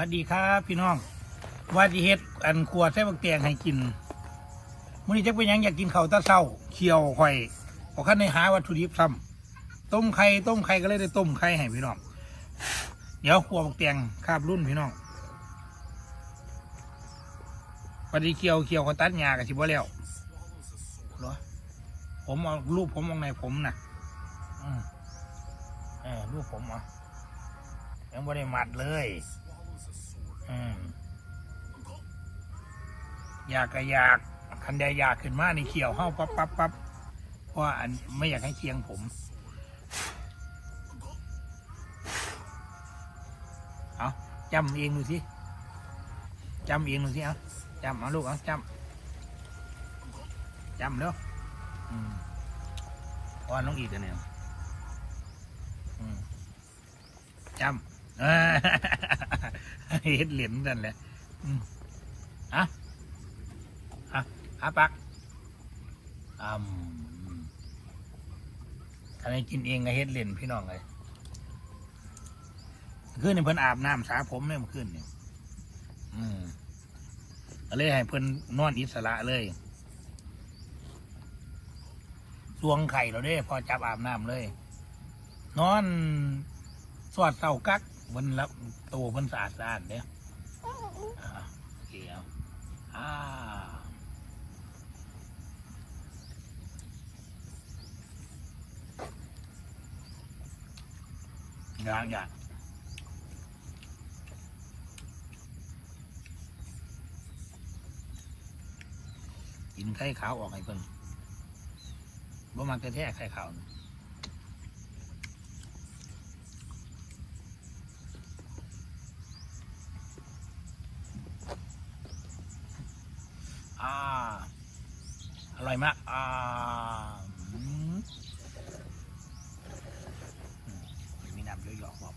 วัสดีครับพี่น้องว่าที่เฮ็ดอันครัวใส่บักแตงให้กินมื้อนี้จักเป็นหยังอยากกินข้าวตะเช้าเคี่ยวข่อยบ่คันได้หาวัตถุดิบซ้ำต้มไข่ต้มไข่ก็เลยได้ต้มไข่ให้พี่น้อง เดี๋ยวครัวบักแตงคาบรุ่นพี่น้องพอดีเคี่ยวเคี่ยวก็ตัดหญ้าก็สิบ่แล้วเหรอผมเอารูปผมมองในผมน่ะอืมเออรูปผมอะยังไม่ได้มัดเลย อยากก็อยากคันใดอยากขึ้นมาในเขียวเข้าปั๊บปั๊บปั๊บเพราะอันไม่อยากให้เคียงผมเอาจำเองดูสิจำเองดูสิเอาจำเอาลูกเอาจำจำเด้ออืมว่าน้องอีกอันเนี่ยจำ เฮ็ดเหรียญนั่นแหละอะอะอาปักอืมถ้าไม่กินเองก็เฮ็ดเหรียญพี่น้องเลยเมื่อคืนนี่เพิ่นอาบน้ำสาผมเนี่ยมื่อคืนนี่อืมก็เลยให้เพิ่นนอนอิสระเลยสวงไข่เราเด้พอจับอาบน้ำเลย นอน สวดเสากัก มันละตัวมันสะอาดสะอาดเนี่ยอ่าโอเคเอาอ่าอย่างอย่างกินไข่ขาวออกให้เพิ่นบ่มักแท้ไข่ขาวนะ อ่าอร่อยมากอ่าอืมมีน้ำเยอะๆบอก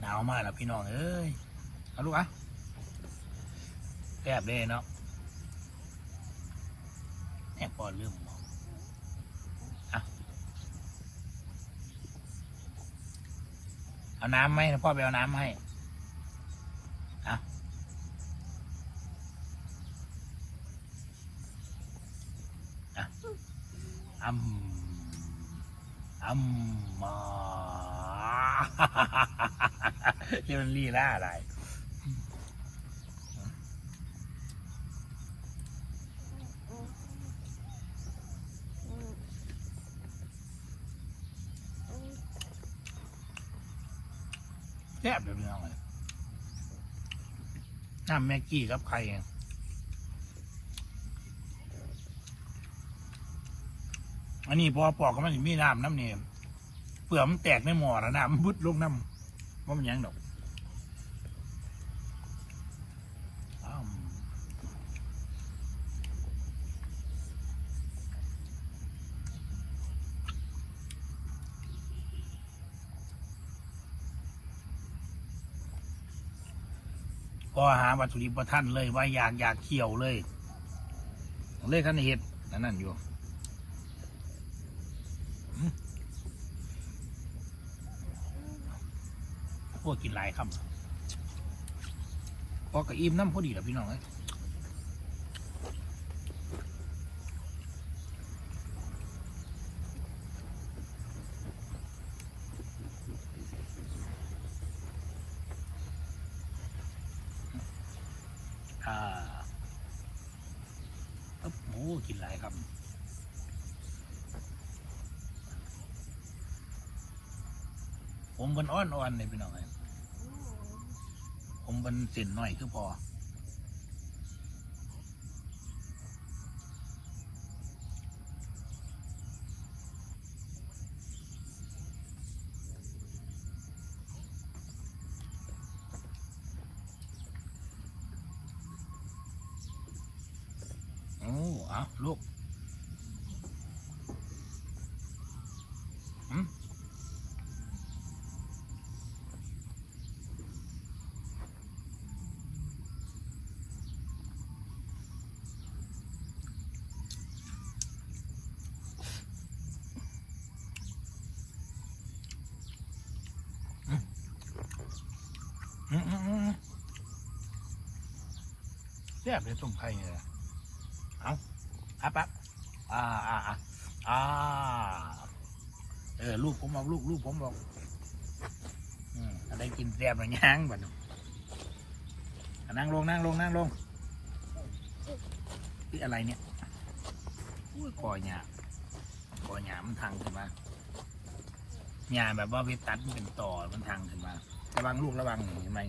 หนาวมากแล้วพี่น้องเอ้ย เอาลูกอะแซ่บเลยเนาะแอบพอลืมบอก เอาน้ำไหมพ่อไปเอาน้ำให้อะอะอัมอัมมานี่มันลีล่าอะไร ซ่บเดี๋ยวนี้เอาเลยน้ำแม็กกี้ครับไข่ไงอันนี้พอปอกก็มันมีน้ำน้ำเนี่ยเปลือกมันแตกในหม้อแล้วน้ำมันบุดลงน้ำว่ามันยังดอกอ้าว พอหาวัตถุดิบประท่านเลยว่าอยากอยากเคี่ยวเลย เลยขันเห็ดนั่นนั่นอยู่พวกกินหลายคำพอกระอิ่มน้ำพอดีแล้วพี่น้องเอ้ยอ่าโอ้กินหลายครับผมมันอ่อนๆเลยพี่น้องเอ้ยผมมันเส้นหน่อยคือพอ โอ้เอาลูกแซ่บเลยต้มไข่เนี่ย อะปั๊บอ่าอ่าอ่าอ่าเออลูกผมบอกลูกลูกผมบอกอืมอะไรกินแซ่บหรือยังบัดนี้อะนั่งลงนั่งลงนั่งลงที่อะไรเนี่ยอุ้ยกอหยาบกอหยาบมันทางขึ้นมาหยาแบบว่าเวตัดมันเป็นต่อมันทางขึ้นมา ระวังลูกระวังหนีไหม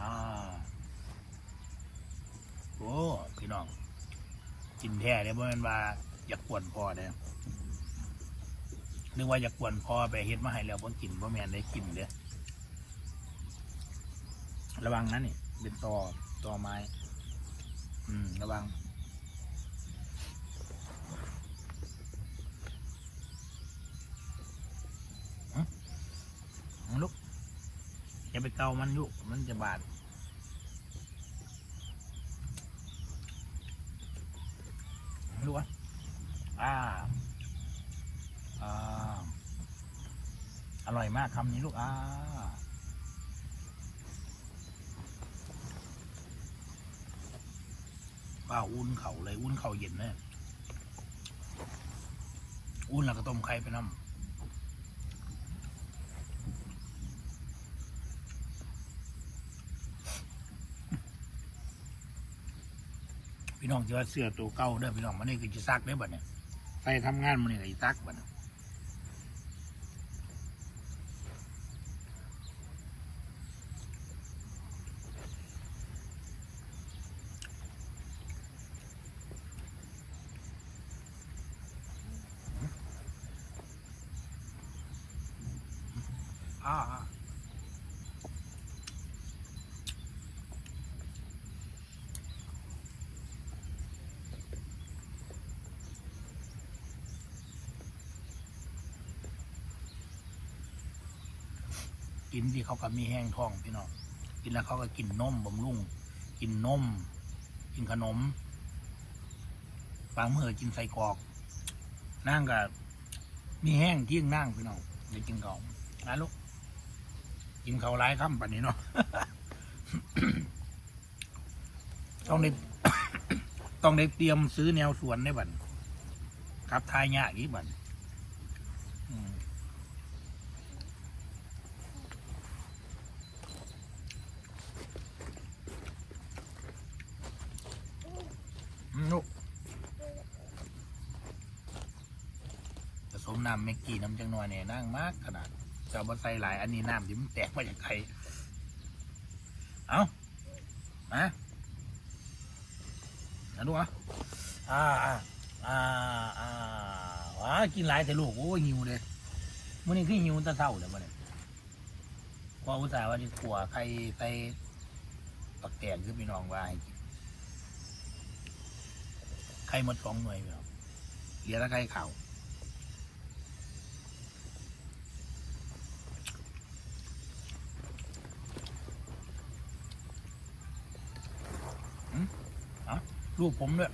อ่าโอ้พี่น้อง กินแท้เลยเพราะมันว่าอยากกวนพ่อเด้อนึกว่าอยากกวนพ่อไปเฮ็ดมาให้แล้วพ่กินพ่แม่นได้กินเด้อระวังนะนี่เป็นตอตอไม้ อืม ระวังอื้ออื้อลูกอย่าไปเกามันอยุมันจะบาด รู้วอ่าอ่าอร่อยมากคำนี้ลูกอ่าป้าอุ่นเข่าเลย อุ่นเข่าเย็นเนี่ยอุ่นแล้วก็ต้มไข่ไปน้ำ พี่น้องจะว่าเสื้อตัวเก่าเด้อพี่น้องมันนี่คือจะซักได้อบัดเนี่ยใส่ทำงานมันนี่ก็จะซักบัดเนี่ย กินที่เขาก็มีแห้งท้องพี่น้องกินแล้วเขาก็กินนมบำรุงกินนม กินขนมบางเมื่อกินใส่กรอกนั่งกับมีแห้งเที่ยงนั่งพี่น้องไปกินเขาวนะลูกกินเขาวร้ายค่ำปันนี้เนาะต้องได้ต้องได้เตรียมซื้อแนวสวนได้บัดครับทายยากอีกบัดอืมอืมลูกผสม น้ำเมกกี้น้ำจังหน่อยเนี่ยนั่งมากขนาดเจ้าบะใส่หลายอันนี้น้ำที่มันแตกมาจากไข่เอามาเอาดูอะอ่าอ่าอ่าอ่าว้ากินหลายแต่ลูกโอ้ยหิวเลยมื่อนี้คือหิวตะเศร้าเลยมื่อนี้ว่าอุตส่าห์ว่าจะขัวไข่ไปปักแตนคือพี่น้องว่าให้กินไข่หมดสองหน่วยพี่น้องเหลือแต่ไข่ขาว ลูกผมด้วย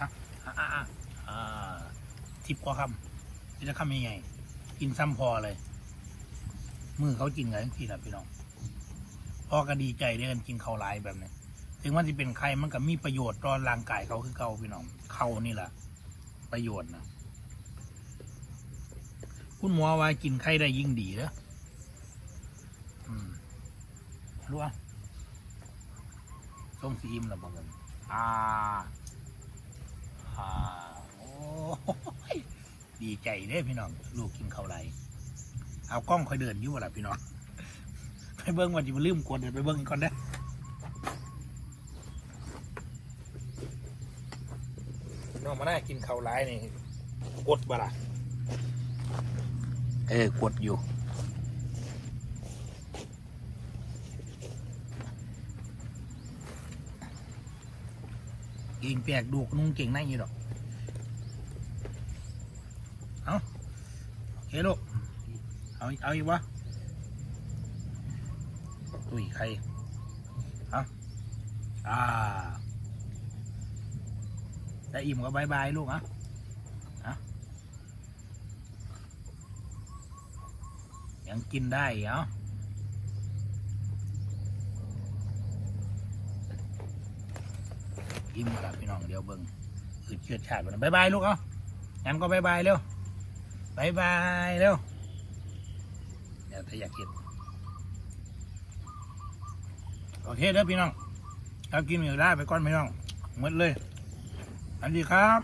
อะอะอะอะอ่าทิปกว่าคำที่จะคำยังไงกินซ้ำพอเลย มือเขากินกันทีละพี่น้องพ่อก็ดีใจได้กันกินเขาหลายแบบนี้ถึงว่าจะเป็นใครมันก็มีประโยชน์ต่อร่างกายเขาคือเก่าพี่น้องเขานี่แหละประโยชน์นะคุณหมอว่ากินไข่ได้ยิ่งดีเด้ออืม รู้อะส้มซีอิมแล้วบอกกันอ่าอ่าโอ้ยดีใจเด้พี่น้อง ลูกกินข้าวไรเอากล้องคอยเดินอยู่วะล่ะพี่น้องไปเบิ้งวันที่มาลืมกดเดี๋ยวไปเบิ้งอีกก่อนนะพี่น้องมาได้กินข้าวไรนี่กดบ่ล่ะเออกดอยู่ เก่งแปลกดูกนุ่งเก่งในอยู่ดอก เอาโอเคลูก เอา เอาอีกวะอุ้ยใครเอาอ่าได้อิ่มก็บายบายลูกอะอะยังกินได้เหรอ อิ่มาละพี่น้องเดี๋ยวเบิ้งอืดเชือดชาติไปนะบายบายลูกเอ้างั้นก็บายบายเร็วบายบายเร็วเดี๋ยวถ้าอยากกินโอเคเด้อพี่น้องถ้ากินอยู่ได้ไปก่อนพี่น้องหมดเลย อันดีครับ